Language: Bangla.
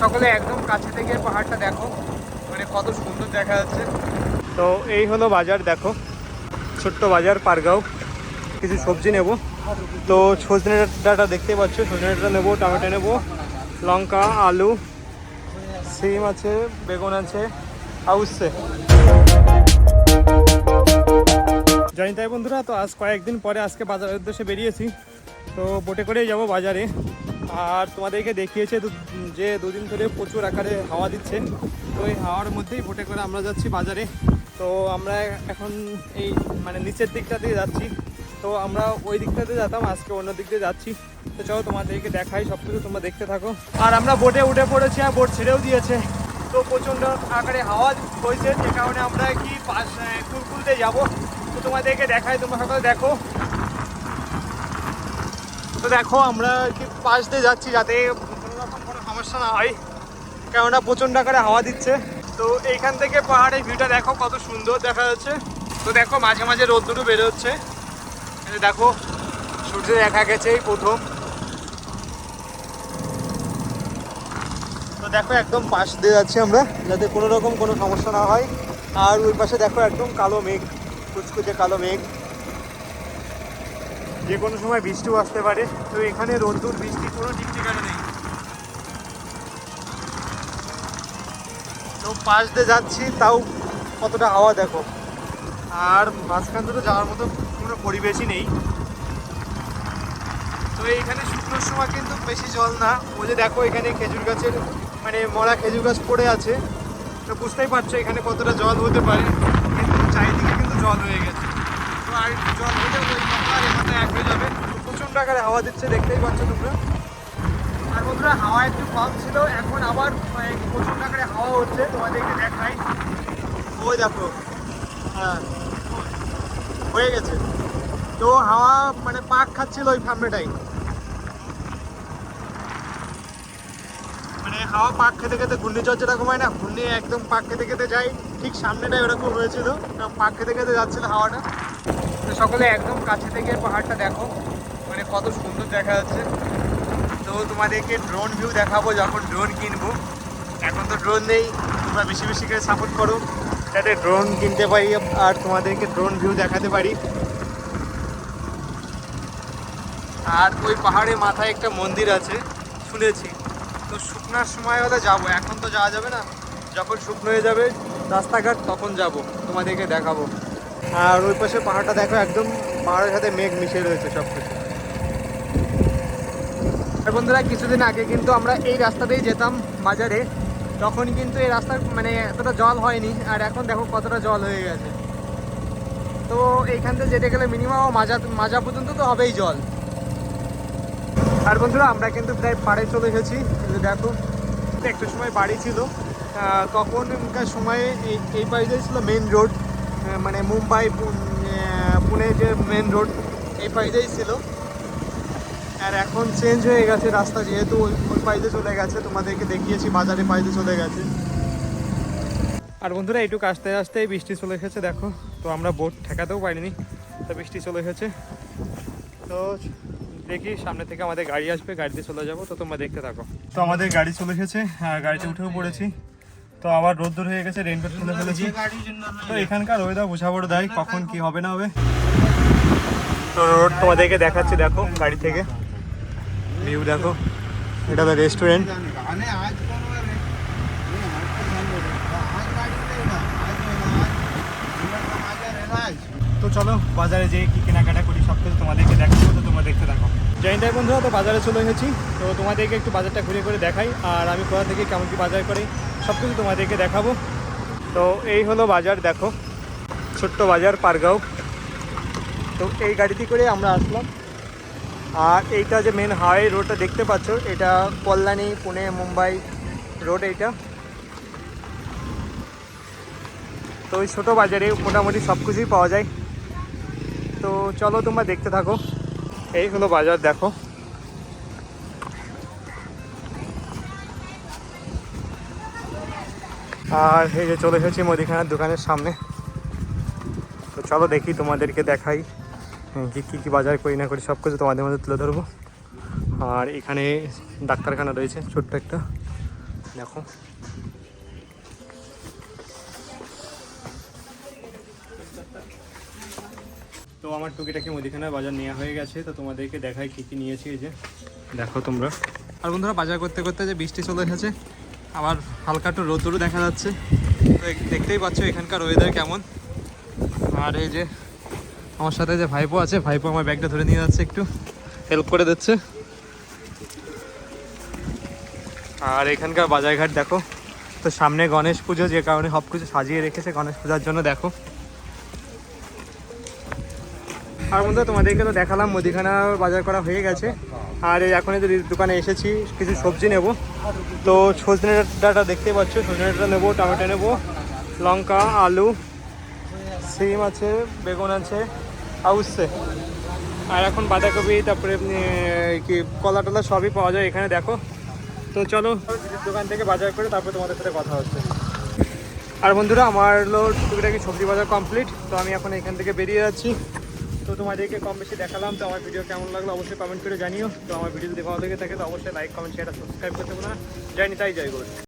সকলে একদম কাছে থেকে পাহাড়টা দেখো। মানে কত সুন্দর দেখা যাচ্ছে। তো এই হলো বাজার, দেখো। ছোট্ট বাজার, পারগাঁও। কিছু সবজি নেব। তো সজনে ডাঁটা দেখতেই পাচ্ছ। সজনে ডাঁটা নেব, টমেটো নেব, লঙ্কা, আলু, সিম আছে, বেগুন আছে আউসে জানি তাই বন্ধুরা, তো আজ কয়েকদিন পরে আজকে বাজারের উদ্দেশ্যে বেরিয়েছি। তো বোটে করেই যাব বাজারে। আর তোমাদেরকে দেখিয়েছে যে দুদিন ধরে প্রচুর আকারে হাওয়া দিচ্ছে। তো এই হাওয়ার মধ্যেই বোটে করে আমরা যাচ্ছি বাজারে। তো আমরা এখন এই মানে নিচের দিকটা দিয়ে যাচ্ছি। তো আমরা ওই দিকটাতে যেতাম, আজকে অন্য দিক দিয়ে যাচ্ছি। তো চলো তোমাদেরকে দেখাই সব কিছু তোমরা দেখতে থাকো। আর আমরা বোটে উঠে পড়েছি আর বোট ছেড়েও দিয়েছে। তো প্রচণ্ড আকারে হাওয়া হয়েছে, যে কারণে আমরা কি পাশ কুলকুলতে যাব। তো তোমাদেরকে দেখাই, তোমরা সকালে দেখো। দেখো, আমরা কি পাশ দিয়ে যাচ্ছি যাতে কোনো রকম কোনো সমস্যা না হয়। কেননা প্রচণ্ড আকারে হাওয়া দিচ্ছে। তো এইখান থেকে পাহাড়ের ভিউটা দেখো কত সুন্দর দেখা যাচ্ছে। তো দেখো, মাঝে মাঝে রোদ্দুরও বেরোচ্ছে। এই যে দেখো, সূর্য দেখা গেছে এই প্রথম। তো দেখো, একদম পাশ দিয়ে যাচ্ছি আমরা, যাতে কোনো রকম কোনো সমস্যা না হয়। আর ওই পাশে দেখো একদম কালো মেঘ কুচকুচে কালো মেঘ। যে কোনো সময় বৃষ্টিও আসতে পারে। তো এখানে রোদ্দুর, বৃষ্টি কোনো ঠিক ঠিকানা নেই। তো পাশ দিয়ে যাচ্ছি, তাও কতটা হাওয়া দেখো। আর মাঝখান থেকে যাওয়ার মতো কোনো পরিবেশই নেই। তো এইখানে শুকনোর সময় কিন্তু বেশি জল না। ওই যে দেখো এখানে খেজুর গাছের মানে মরা খেজুর গাছ পড়ে আছে। তো বুঝতেই পারছ এখানে কতটা জল হতে পারে। কিন্তু চারিদিকে কিন্তু জল হয়ে গেছে। তো আর জল হলে ওই আর এক হয়ে যাবে। প্রচণ্ড হাওয়া দিচ্ছে, দেখতেই পাচ্ছ তোমরা। আর বন্ধুরা, হাওয়া একটু কম ছিল, এখন আবার মানে প্রচণ্ড আকারে হাওয়া হচ্ছে, তোমাদেরকে দেখাই। ওই দেখো হ্যাঁ হয়ে গেছে। তো হাওয়া মানে পাক খাচ্ছিল ওই সামনেটাই মানে হাওয়া পাক খেতে খেতে ঘূর্ণিঝড় যেরকম হয় না, ঘূর্ণি একদম পাক খেতে খেতে যায়, ঠিক সামনেটাই ওরকম হয়েছিল। পাক খেতে খেতে যাচ্ছিল হাওয়াটা। সকলে একদম কাছে থেকে পাহাড়টা দেখো। মানে কত সুন্দর দেখা যাচ্ছে। তো তোমাদেরকে ড্রোন ভিউ দেখাবো যখন ড্রোন কিনবো। এখন তো ড্রোন নেই, তোমরা বেশি বেশি করে সাপোর্ট করো। যাতে ড্রোন কিনতে পারি আর তোমাদেরকে ড্রোন ভিউ দেখাতে পারি। আর ওই পাহাড়ে মাথায় একটা মন্দির আছে, শুনেছি। তো শুকনার সময় হলে যাব। এখন তো যাওয়া যাবে না। যখন শুকনো হয়ে যাবে রাস্তাঘাট, তখন যাব। তোমাদেরকে দেখাবো। আর ওই পাশে পাহাড়টা দেখো, একদম পাহাড়ের সাথে মেঘ মিশে রয়েছে সব কিছু বন্ধুরা, কিছুদিন আগে কিন্তু আমরা এই রাস্তাতেই যেতাম বাজারে। তখন কিন্তু এই রাস্তার মানে এতটা জল হয়নি, আর এখন দেখো কতটা জল হয়ে গেছে। তো এইখান থেকে যেতে গেলে মিনিমাম মাজা মাজা পর্যন্ত তো হবেই জল। আর বন্ধুরা, আমরা কিন্তু প্রায় পাড়ে চলে এসেছি। দেখো, একটু সময় বাড়ি ছিল। তখনকার সময়ে এই পাশে ছিল মেন রোড মানে মুম্বাই, পুনে যে মেন রোড এই পাশে ছিল। আর এখন চেঞ্জ হয়ে গেছে রাস্তা যেহেতু ওই ওই চলে গেছে। তোমাদেরকে দেখিয়েছি, বাজারে পাইতে চলে গেছে। আর বন্ধুরা, এইটুকু আসতে আসতেই বৃষ্টি চলে এসেছে, দেখো। তো আমরা বোট ঠেকাতেও পারিনি, তো বৃষ্টি চলে এসেছে। তো দেখি, সামনে থেকে আমাদের গাড়ি আসবে, গাড়িতে চলে যাব। তো তোমরা দেখতে থাকো। তো আমাদের গাড়ি চলে এসেছে গাড়িতে উঠেও পড়েছি। তো আবার রোদ্দুর হয়ে গেছে রেনকোট খুলে ফেলেছি। তো এখানকার ওয়েদার বোঝা বড় দেয় কখন কি হবে না হবে। তো রোড তোমাদেরকে দেখাচ্ছি, দেখো, গাড়ি থেকে। ভিউ দেখো। এটা তো রেস্টুরেন্ট তো চলো, বাজারে যেয়ে কি কেনাকাটা করি সব কিছু তোমাদেরকে দেখাবো, তো তোমরা দেখতে থাকো। জয়ন্তাই বন্ধুরা তো বাজারে চলে এসেছি। তো তোমাদেরকে একটু বাজারটা ঘুরে ঘুরে দেখাই, আর আমি কোথা থেকে কেমন কি বাজার করি সব কিছু তোমাদেরকে দেখাবো। তো এই হলো বাজার, দেখো, ছোট্ট বাজার, পারগাঁও। তো এই গাড়িতে করে আমরা আসলাম। আর এইটা যে মেন হাইওয়ে রোডটা দেখতে পাচ্ছ, এটা কল্যাণী, পুনে, মুম্বাই রোড এইটা। তো ওই ছোটো বাজারে মোটামুটি সব কিছুই পাওয়া যায়। তো চলো তোমরা দেখতে থাকো। এই হলো বাজার দেখো। আর এই যে চলে এসেছি মুদিখানার দোকানের সামনে। তো চলো দেখি তোমাদেরকে দেখাই হ্যাঁ, কি কী কী বাজার করি না করি সব কিছু তোমাদের মধ্যে তুলে ধরবো। আর এখানে ডাক্তারখানা রয়েছে ছোট্ট একটা। দেখো। তো আমার টুকিটাকি মুদিখানার বাজার নেওয়া হয়ে গেছে, তো তোমাদেরকে দেখাই কী কী নিয়েছি এই যে। দেখো তোমরা। আর বন্ধুরা, বাজার করতে করতে যে বৃষ্টি চলে এসেছে, আবার হালকা একটু রোদ্দুরও দেখা যাচ্ছে। তো দেখতেই পাচ্ছ এখানকার ওয়েদার কেমন। আর এই যে আমার সাথে যে ভাইপো আছে, ভাইপো আমার ব্যাগটা ধরে নিয়ে যাচ্ছে একটু হেল্প করে দিচ্ছে। আর এখানকার বাজারঘাট দেখো, তো সামনে গণেশ পুজো, যে কারণে সব কিছু সাজিয়ে রেখেছে গণেশ পূজার জন্য, দেখো। আর বন্ধু তোমাদেরকে তো দেখালাম, মুদিখানা বাজার করা হয়ে গেছে। আর এখন এই দোকানে এসেছি, কিছু সবজি নেব। তো সজনে ডাটা দেখতে পাচ্ছ, সজনে ডাটা নেব, টমেটো নেব, লঙ্কা, আলু, সিম আছে, বেগুন আছে আউসছে আর এখন বাঁধাকপি, তারপরে কি কলা টলা সবই পাওয়া যায় এখানে, দেখো। তো চলো দোকান থেকে বাজার করে তারপরে তোমাদের সাথে কথা হচ্ছে। আর বন্ধুরা, আমার হলো টুকিটাকি সবজি বাজার কমপ্লিট, তো আমি এখন এখান থেকে বেরিয়ে যাচ্ছি। তো তোমাদেরকে কম বেশি দেখালাম, তো আমার ভিডিও কেমন লাগল অবশ্যই কমেন্ট করে জানিও। তো আমার ভিডিও যদি ভালো লেগে থাকে, তো অবশ্যই লাইক কমেন্ট শেয়ার সাবস্ক্রাইব করতে না। জানি তাই যাই গুরু।